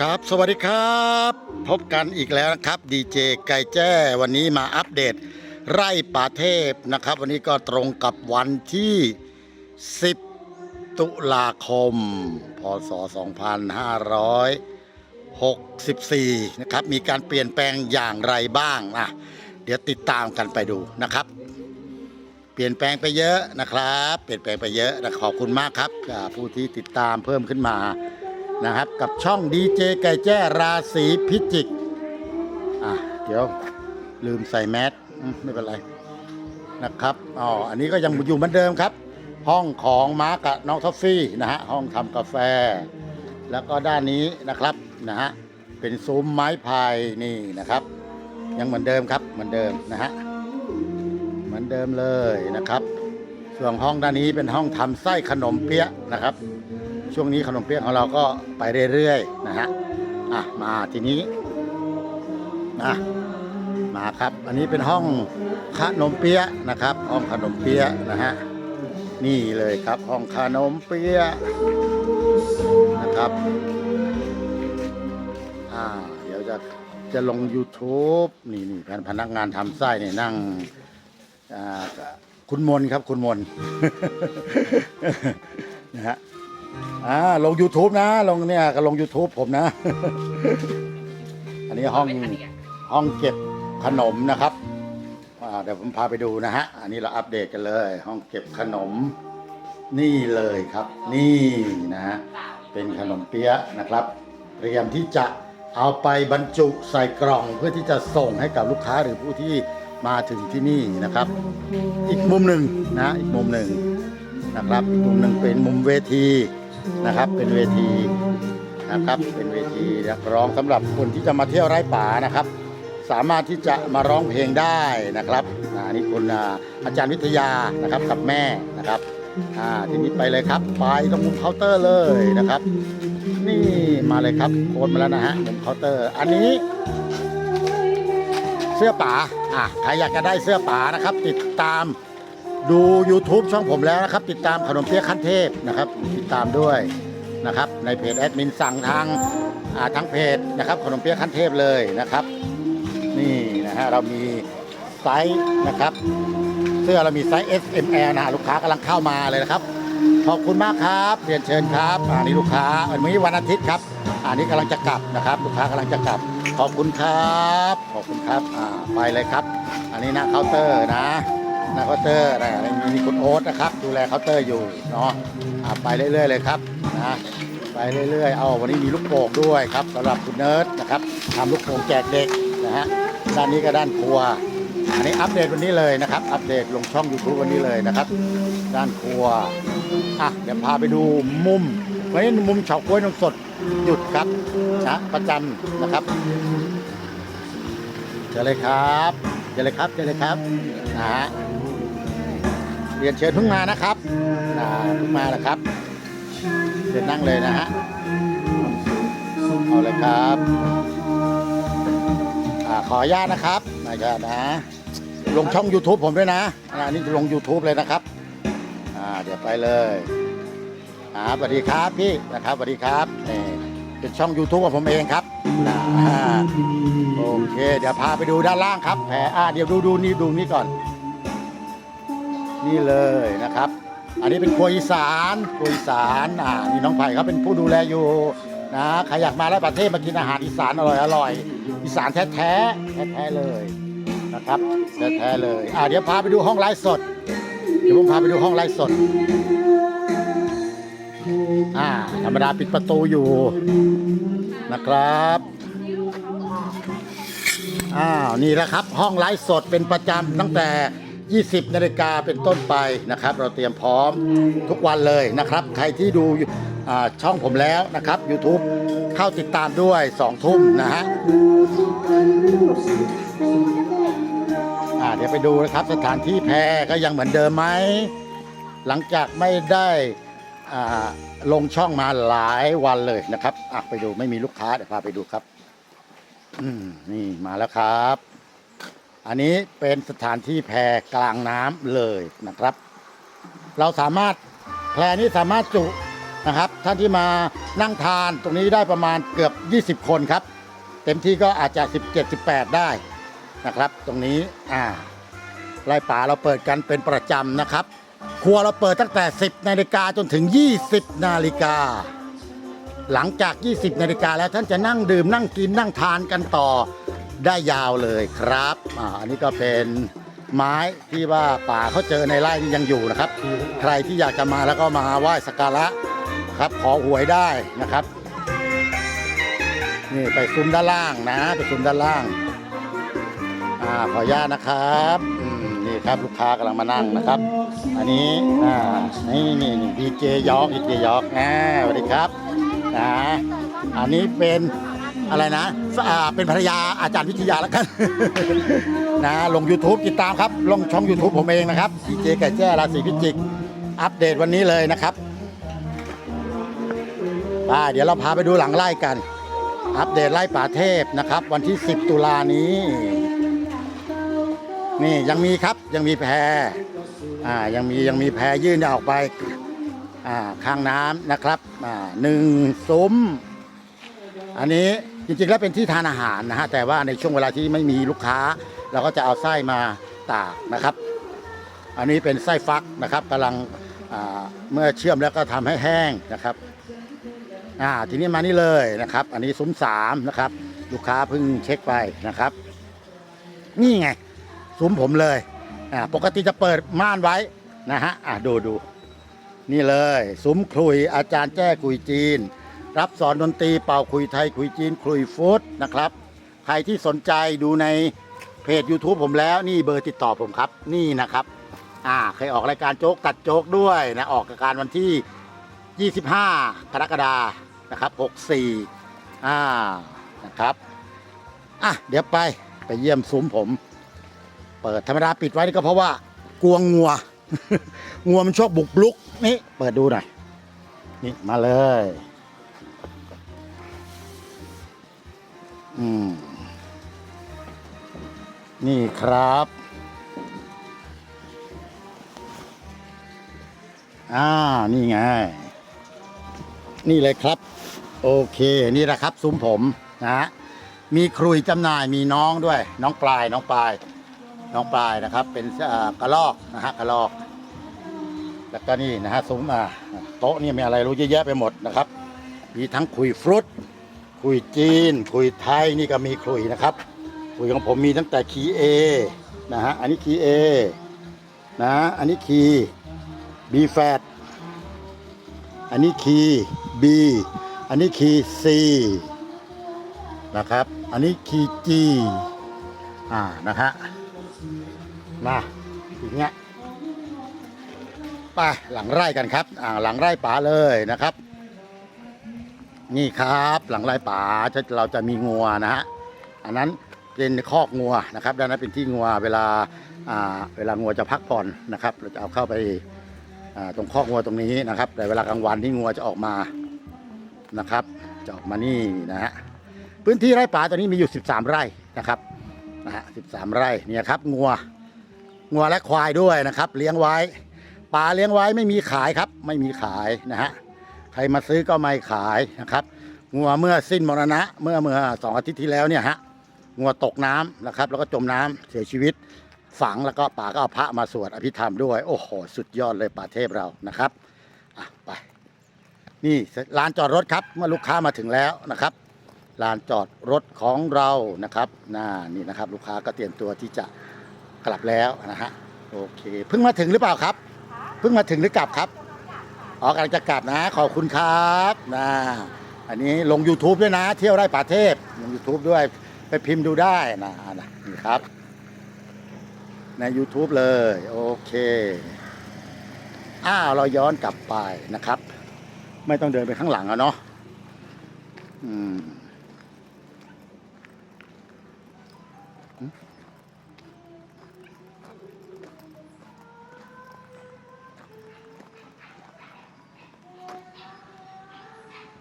ครับสวัสดีครับ พบกันอีกแล้วนะครับดีเจไก่แจ้วันนี้มาอัปเดต ไร่ป่าเทพนะครับ วันนี้ก็ตรงกับวันที่ 10 ตุลาคม พศ 2564 นะครับ มีการเปลี่ยนแปลงอย่างไรบ้างนะเดี๋ยวติดตามกันไปดูนะครับ เปลี่ยนแปลงไปเยอะนะครับ เปลี่ยนแปลงไปเยอะนะขอบคุณมากครับผู้ที่ติดตามเพิ่มขึ้นมา นะครับกับช่องดีเจไก่แจ้ราศีพิจิกอะเดี๋ยวลืมใส่แมสไม่เป็นไรนะครับอ๋ออันนี้ก็ยังอยู่เหมือนเดิมครับ ห้องของมาร์กน้องทอฟฟี่นะฮะห้องทำกาแฟ แล้วก็ด้านนี้นะครับนะฮะเป็นซุ้มไม้พายนี่นะครับ ยังเหมือนเดิมครับเหมือนเดิมนะฮะเหมือนเดิมเลยนะครับ ส่วนห้องด้านนี้เป็นห้องทำไส้ขนมเปี๊ยะนะครับ ช่วงนี้ขนมเปี๊ยะของเราก็ไปเรื่อยๆนะฮะอะมาทีนี้นะมาครับ อันนี้เป็นห้องขนมเปี๊ยะนะครับ ห้องขนมเปี๊ยะนะฮะนี่เลยครับห้องขนมเปี๊ยะนะครับอ่าเดี๋ยวจะจะลง YouTube นี่นี่พพนักงานทำไส้เนี่ยนั่งอ่าคุณมนครับคุณมนนะฮะ อ่าลง YouTube นะ ลงเนี่ยก็ลง YouTube ผมนะ อันนี้ห้องห้องเก็บขนมนะครับอ่าเดี๋ยวผมพาไปดูนะฮะ อันนี้เราอัปเดตกันเลย ห้องเก็บขนมนี่เลยครับ นี่นะฮะเป็นขนมเปี๊ยะนะครับ เตรียมที่จะเอาไปบรรจุใส่กล่องเพื่อที่จะส่งให้กับลูกค้าหรือผู้ที่มาถึงที่นี่นะครับ อีกมุมหนึ่งนะอีกมุมหนึ่งนะครับอีกมุมหนึ่งเป็นมุมเวที นะครับ เป็นเวทีนะครับเป็นเวทีนักร้องสำหรับคนที่จะมาเที่ยวไร่ป่านะครับ สามารถที่จะมาร้องเพลงได้นะครับอ่านี่คุณอาจารย์วิทยานะครับกับแม่นะครับทีนี้ไปเลยครับ ไปตรงมุมเคาน์เตอร์เลยนะครับ นี่มาเลยครับโคนมาแล้วนะฮะมุมเคาน์เตอร์ อันนี้เสื้อป๋าอะใครอยากจะได้เสื้อป๋านะครับ ติดตาม ดู YouTube ช่องผมแล้วนะครับ ติดตามขนมเปี๊ยะขั้นเทพนะครับ ติดตามด้วยนะครับ ในเพจแอดมินสั่งทางอ่าทั้งเพจนะครับขนมเปี๊ยะขั้นเทพเลยนะครับ นี่นะฮะเรามีไซส์นะครับ เสื้อเรามีไซส์ S M L นะฮะลูกค้ากำลังเข้ามาเลยนะครับ ขอบคุณมากครับเรียนเชิญครับอันนี้ลูกค้าวันนี้วันอาทิตย์ครับอันนี้กำลังจะกลับนะครับ ลูกค้ากำลังจะกลับ ขอบคุณครับ ขอบคุณครับอ่าไปเลยครับ อันนี้หน้าเคาน์เตอร์นะ น้าเคาน์เตอร์นะมีคุณโอ๊ตนะครับ ดูแลเคาน์เตอร์อยู่เนาะไปเรื่อยๆเลยครับนะไปเรื่อยๆ เอาวันนี้มีลูกโป่งด้วยครับสำหรับคุณเนิร์ดนะครับทำลูกโป่งแจกเด็กนะฮะด้านนี้ก็ด้านครัว อันนี้อัปเดตวันนี้เลยนะครับ อัปเดตลงช่อง YouTube วันนี้เลยนะครับ ด้านครัวอะเดี๋ยวพาไปดูมุมวันนี้มุมเฉาก๊วยนมสดหยุดครับนะประจำนะครับเจอเลยครับเจอเลยครับเจอเลยครับนะฮะ เรียนเชิญเพิ่งมานะครับนะเพิ่งมาแล้วครับเชิญนั่งเลยนะฮะเอาเลยครับอขออนุญาตนะครับนะครับนะ ลงช่อง YouTube ผมด้วยนะอันนี้ลง YouTube เลยนะครับอ่าเดี๋ยวไปเลยอ่าสวัสดีครับพี่นะครับสวัสดีครับนี่เป็นช่อง YouTube ของผมเองครับโอเค เดี๋ยวพาไปดูด้านล่างครับแผลอ่าเดี๋ยวดูดูนี่ดูนี่ก่อน นี่เลยนะครับ อันนี้เป็นครัวอีสานครัวอีสานอ่านี่น้องไผ่เขาเป็นผู้ดูแลอยู่นะใครอยากมาแล้วประเทศมากินอาหารอีสานอร่อยอร่อยอีสานแท้แท้แท้แท้เลยนะครับแท้แท้เลยอ่าเดี๋ยวพาไปดูห้องไลฟ์สด เดี๋ยวผมพาไปดูห้องไลฟ์สดอ่าธรรมดาปิดประตูอยู่นะครับอ้าวนี่แหละครับห้องไลฟ์สดเป็นประจำตั้งแต่ 20นาฬิกาเป็นต้นไปนะครับ เราเตรียมพร้อมทุกวันเลยนะครับ ใครที่ดูช่องผมแล้วนะครับ YouTube เข้าติดตามด้วย 2 ทุ่มนะฮะเดี๋ยวไปดูนะครับสถานที่แพรก็ยังเหมือนเดิมไหม หลังจากไม่ได้ลงช่องมาหลายวันเลยนะครับไปดูไม่มีลูกค้าเดี๋ยวพาไปดูครับ อืมนี่มาแล้วครับ อันนี้เป็นสถานที่แพรกลางน้ำเลยนะครับ เราสามารถแพรนี้สามารถจุนะครับ ท่านที่มานั่งทานตรงนี้ได้ประมาณเกือบ 20 คนครับ เต็มที่ก็อาจจะ 17 18 ได้นะครับ ตรงนี้อ่าไร่ป่าเราเปิดกันเป็นประจำนะครับ ครัวเราเปิดตั้งแต่ 10นาฬิกาจนถึง 20นาฬิกาหลังจาก 20นาฬิกาแล้วท่านจะนั่งดื่มนั่งกินนั่งทานกันต่อ ได้ยาวเลยครับอ่าอันนี้ก็เป็นไม้ที่ว่าป่าเขาเจอในไร่นี่ยังอยู่นะครับ ใครที่อยากจะมาแล้วก็มาไหว้สักการะครับ ขอหวยได้นะครับ นี่ไปซุ้มด้านล่างนะ ไปซุ้มด้านล่างอ่าขออนุญาตนะครับอืมนี่ครับลูกค้ากำลังมานั่งนะครับ อันนี้อ่านี่นี่ดีเจยอกดีเจยอกอ่าสวัสดีครับนะอันนี้เป็น อะไรนะอ่าเป็นภรรยาอาจารย์วิทยาแล้วกัน นะลง YouTube ติดตามครับ ลงช่อง YouTube ผมเองนะครับดีเจไก่แจ้ราศีพิจิก อัปเดตวันนี้เลยนะครับอ่าเดี๋ยวเราพาไปดูหลังไล่กัน อัปเดตไล่ป่าเทพนะครับ วันที่ 10 ตุลานี้ นี่ยังมีครับยังมีแพอ่ายังมียังมีแพยื่นออกไปอ่าข้างน้ำนะครับอ่าหนึ่งซุ้มอันนี้ จริงๆแล้วเป็นที่ทานอาหารนะฮะแต่ว่าในช่วงเวลาที่ไม่มีลูกค้า เราก็จะเอาไส้มาตากนะครับ อันนี้เป็นไส้ฟักนะครับกำลังเมื่อเชื่อมแล้วก็ทำให้แห้งนะครับอ่าทีนี้มานี่เลยนะครับ อันนี้ซุ้มสามนะครับ ลูกค้าเพิ่งเช็คไปนะครับ นี่ไงซุ้มผมเลยอ่าปกติจะเปิดม่านไว้นะฮะอ่าดูดูนี่เลย ซุ้มคลุยอาจารย์แจ้คุยจีน รับสอนดนตรีเป่าคุยไทยคุยจีนคุยฟุตนะครับ ใครที่สนใจดูในเพจ YouTube ผมแล้วนี่เบอร์ติดต่อผมครับ นี่นะครับอ่าเคยออกรายการโจ๊กตัดโจ๊กด้วยนะออกรายการวันที่ 25 กรกฎานะครับ 64อ่านะครับอะเดี๋ยวไปไปเยี่ยมซุ้มผม เปิดธรรมดาปิดไว้นี่ก็เพราะว่ากลัวงัว งัวมันชอบบุกลุกนี่เปิดดูหน่อยนี่มาเลย นี่ครับ อ่า นี่ไง นี่เลยครับ โอเค นี่แหละครับ ซุ้มผมนะฮะ มีครุยจำหน่าย มีน้องด้วย น้องปลาย น้องปลาย น้องปลายนะครับ เป็นกระลอกนะฮะ กระลอก แล้วก็นี่นะฮะ ซุ้มอ่าโต๊ะนี่มีอะไรรู้เยอะแยะไปหมดนะครับ มีทั้งคุยฟรุตคุยจีน คุยไทย นี่ก็มีคุยนะครับ คุยของผมมีตั้งแต่คีย์เอนะฮะ อันนี้คีย์เอนะอันนี้คีย์บีแฟดอันนี้คีย์บีอันนี้คีย์ซีนะครับ อันนี้คีย์จีอ่า นะฮะมาทีเนี้ยไปหลังไร่กันครับ อ่า หลังไร่ป๋าเลยนะครับ นี่ครับ หลังไร่ป่าเราจะมีงัวนะฮะ อันนั้น เป็นคอกงัวนะครับด้านนั้นเป็นที่งัวเวลาเวลางัวจะพักผ่อนนะครับ เราจะเอาเข้าไปตรงคอกงัวตรงนี้นะครับ แต่เวลากลางวันที่งัวจะออกมานะครับ จะออกมานี่นะฮะพื้นที่ไร่ป่าตอนนี้มีอยู่ 13 ไร่นะครับนะฮะ13ไร่เนี่ยครับงัวงัวและควายด้วยนะครับ เลี้ยงไว้ป่าเลี้ยงไว้ไม่มีขายครับ ไม่มีขายนะฮะใครมาซื้อก็ไม่ขายนะครับงัวเมื่อสิ้นมรณะเมื่อเมื่อสองอาทิตย์ที่แล้วเนี่ยฮะ งัวตกน้ำนะครับ แล้วก็จมน้ำเสียชีวิต ฝังแล้วก็ป่าก็เอาพระมาสวดอภิธรรมด้วย โอ้โห สุดยอดเลยป่าเทพเรานะครับอะไปนี่ลานจอดรถครับเมื่อลูกค้ามาถึงแล้วนะครับลานจอดรถของเรานะครับน่านี่นะครับ ลูกค้าก็เตรียมตัวที่จะกลับแล้วนะฮะโอเคเพิ่งมาถึงหรือเปล่าครับ เพิ่งมาถึงหรือกลับครับออกกำลังจะกลับนะขอบคุณครับนะอันนี้ลง YouTube ด้วยนะ เที่ยวไร่ป่าเทพลง YouTube ด้วย ไปพิมพ์ดูได้นะนะนี่ครับ ใน YouTube เลย โอเค อ้าว เราย้อนกลับไปนะครับ ไม่ต้องเดินไปข้างหลังอะเนาะอืม